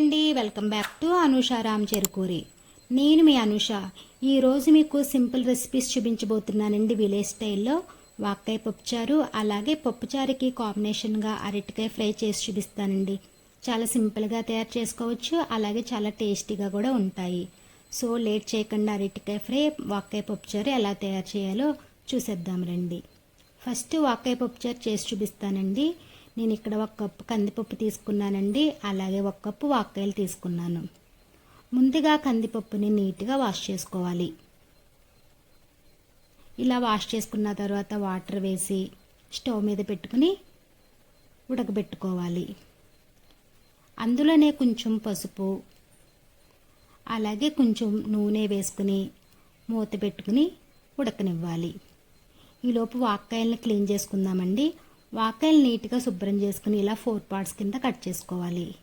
అండి. Welcome back to Anusha Ram Cherukuri. నేను మీ అనుష. ఈరోజు మీకు సింపుల్ రెసిపీస్ చూపించబోతున్నానండి. విలేజ్ స్టైల్లో వాక్కాయ పప్పుచారు అలాగే పప్పుచారుకి కాంబినేషన్గా అరటికాయ ఫ్రై చేసి చూపిస్తానండి. చాలా సింపుల్గా తయారు చేసుకోవచ్చు అలాగే చాలా టేస్టీగా కూడా ఉంటాయి. సో లేట్ చేయకుండా అరటికాయ ఫ్రై వాక్కాయ పప్పుచారు ఎలా తయారు చేయాలో చూసేద్దాం రండి. ఫస్ట్ వాక్కాయ పప్పుచారు చేసి చూపిస్తానండి. నేను ఇక్కడ ఒక కప్పు కందిపప్పు తీసుకున్నానండి. అలాగే ఒక కప్పు వాక్కాయలు తీసుకున్నాను. ముందుగా కందిపప్పుని నీట్గా వాష్ చేసుకోవాలి. ఇలా వాష్ చేసుకున్న తర్వాత వాటర్ వేసి స్టవ్ మీద పెట్టుకుని ఉడకబెట్టుకోవాలి. అందులోనే కొంచెం పసుపు అలాగే కొంచెం నూనె వేసుకుని మూత పెట్టుకుని ఉడకనివ్వాలి. ఈలోపు వాక్కాయలను క్లీన్ చేసుకుందామండి. వాక్కాయలు నీట్గా శుభ్రం చేసుకుని ఇలా ఫోర్ పార్ట్స్ కింద కట్ చేసుకోవాలి.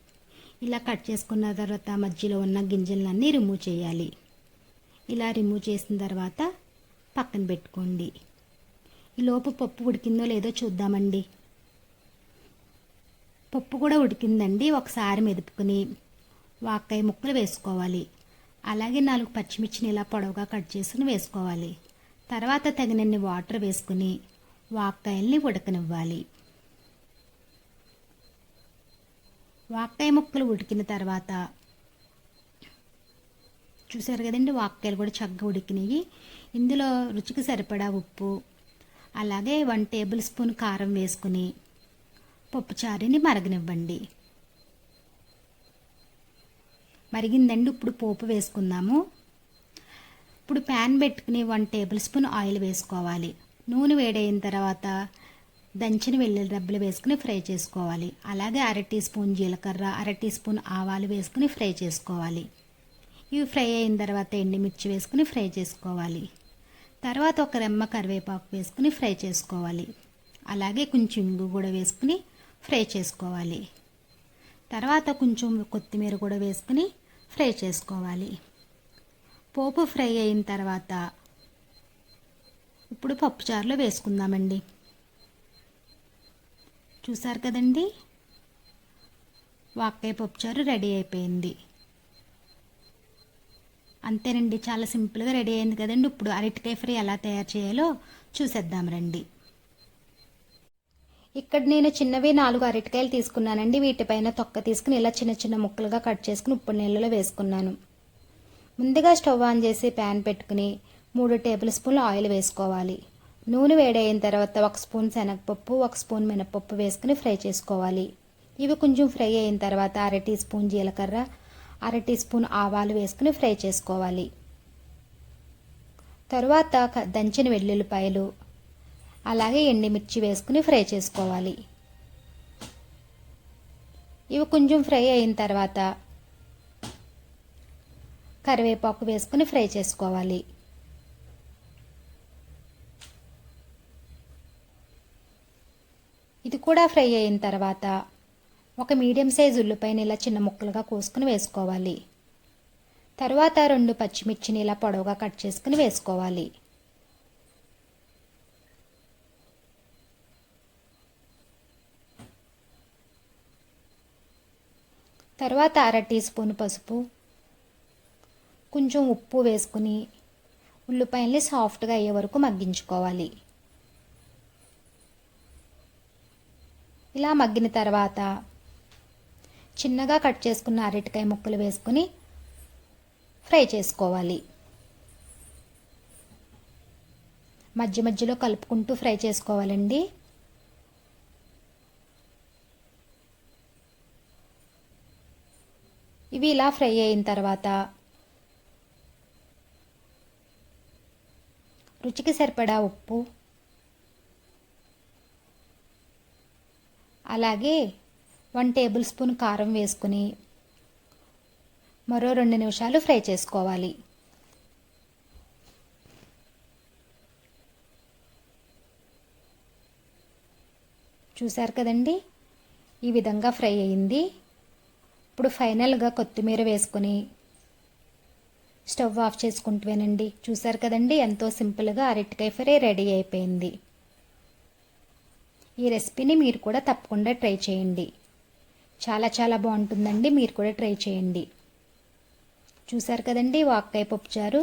ఇలా కట్ చేసుకున్న తర్వాత మధ్యలో ఉన్న గింజలన్నీ రిమూవ్ చేయాలి. ఇలా రిమూవ్ చేసిన తర్వాత పక్కన పెట్టుకోండి. ఈలోపు పప్పు ఉడికిందో లేదో చూద్దామండి. పప్పు కూడా ఉడికిందండి ఒకసారి మెదుపుకుని వాక్కాయ ముక్కలు వేసుకోవాలి. అలాగే నాలుగు పచ్చిమిర్చిని ఇలా పొడవుగా కట్ చేసుకుని వేసుకోవాలి. తర్వాత తగినన్ని వాటర్ వేసుకుని వాక్కాయల్ని ఉడకనివ్వాలి. వాక్కాయ ముక్కలు ఉడికిన తర్వాత చూసారు కదండి వాక్కాయలు కూడా చక్కగా ఉడికినాయి ఇందులో రుచికి సరిపడా ఉప్పు అలాగే వన్ టేబుల్ స్పూన్ కారం వేసుకుని పప్పుచారుని మరగనివ్వండి. మరిగిందండి ఇప్పుడు పోపు వేసుకుందాము. ఇప్పుడు ప్యాన్ పెట్టుకుని వన్ టేబుల్ స్పూన్ ఆయిల్ వేసుకోవాలి. నూనె వేడైన తర్వాత దంచిన వెల్లుల్లి రబ్బలు వేసుకుని ఫ్రై చేసుకోవాలి. అలాగే అర టీ స్పూన్ జీలకర్ర అర టీ స్పూన్ ఆవాలు వేసుకుని ఫ్రై చేసుకోవాలి. ఇవి ఫ్రై అయిన తర్వాత ఎండుమిర్చి వేసుకుని ఫ్రై చేసుకోవాలి. తర్వాత ఒక రెమ్మ కరివేపాకు వేసుకుని ఫ్రై చేసుకోవాలి. అలాగే కొంచెం ఇంగు కూడా వేసుకుని ఫ్రై చేసుకోవాలి. తర్వాత కొంచెం కొత్తిమీర కూడా వేసుకుని ఫ్రై చేసుకోవాలి. పోపు ఫ్రై అయిన తర్వాత ఇప్పుడు పప్పుచారులో వేసుకుందామండి. చూసారు కదండి? వాక్కాయ పప్పుచారు రెడీ అయిపోయింది. అంతేనండి చాలా సింపుల్గా రెడీ అయింది కదండి. ఇప్పుడు అరటికాయ ఫ్రై ఎలా తయారు చేయాలో చూసేద్దాం రండి. ఇక్కడ నేను చిన్నవి నాలుగు అరటికాయలు తీసుకున్నానండి. వీటిపైన తొక్క తీసుకుని ఇలా చిన్న చిన్న ముక్కలుగా కట్ చేసుకుని ఉప్పు నీళ్ళలో వేసుకున్నాను. ముందుగా స్టవ్ ఆన్ చేసి ప్యాన్ పెట్టుకుని మూడు టేబుల్ స్పూన్లు ఆయిల్ వేసుకోవాలి. నూనె వేడైన తర్వాత ఒక స్పూన్ శనగపప్పు ఒక స్పూన్ మినపప్పు వేసుకుని ఫ్రై చేసుకోవాలి. ఇవి కొంచెం ఫ్రై అయిన తర్వాత అర టీ స్పూన్ జీలకర్ర అర టీ స్పూన్ ఆవాలు వేసుకుని ఫ్రై చేసుకోవాలి. తరువాత దంచిన వెల్లుల్లిపాయలు అలాగే ఎండుమిర్చి వేసుకుని ఫ్రై చేసుకోవాలి. ఇవి కొంచెం ఫ్రై అయిన తర్వాత కరివేపాకు వేసుకుని ఫ్రై చేసుకోవాలి. ఇది కూడా ఫ్రై అయిన తర్వాత ఒక మీడియం సైజ్ ఉల్లిపాయని ఇలా చిన్న ముక్కలుగా కోసుకుని వేసుకోవాలి. తర్వాత రెండు పచ్చిమిర్చిని ఇలా పొడవుగా కట్ చేసుకుని వేసుకోవాలి. తర్వాత అర టీ స్పూన్ పసుపు కొంచెం ఉప్పు వేసుకుని ఉల్లిపాయల్ని సాఫ్ట్గా అయ్యే వరకు మగ్గించుకోవాలి. ఇలా మగ్గిన తర్వాత చిన్నగా కట్ చేసుకున్న అరటికాయ ముక్కలు వేసుకుని ఫ్రై చేసుకోవాలి. మధ్య మధ్యలో కలుపుకుంటూ ఫ్రై చేసుకోవాలండి. ఇవి ఇలా ఫ్రై అయిన తర్వాత రుచికి సరిపడా ఉప్పు అలాగే వన్ టేబుల్ స్పూన్ కారం వేసుకుని మరో రెండు నిమిషాలు ఫ్రై చేసుకోవాలి. చూశారు కదండి? ఈ విధంగా ఫ్రై అయింది. ఇప్పుడు ఫైనల్గా కొత్తిమీర వేసుకొని స్టవ్ ఆఫ్ చేసుకుంటువేనండి చూశారు కదండి? ఎంతో సింపుల్గా అరటికాయ ఫ్రై రెడీ అయిపోయింది. ఈ రెసిపీని మీరు కూడా తప్పకుండా ట్రై చేయండి. చాలా చాలా బాగుంటుందండి. మీరు కూడా ట్రై చేయండి. చూసారు కదండి వాక్కాయ పప్పుచారు?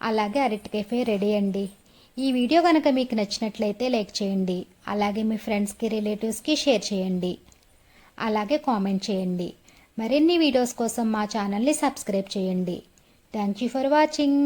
అలాగే అరటికాయ ఫ్రై రెడీ అండి. ఈ వీడియో కనుక మీకు నచ్చినట్లయితే లైక్ చేయండి. అలాగే మీ ఫ్రెండ్స్కి రిలేటివ్స్కి షేర్ చేయండి. అలాగే కామెంట్ చేయండి. మరిన్ని వీడియోస్ కోసం మా ఛానల్ని సబ్స్క్రైబ్ చేయండి. Thank you for watching.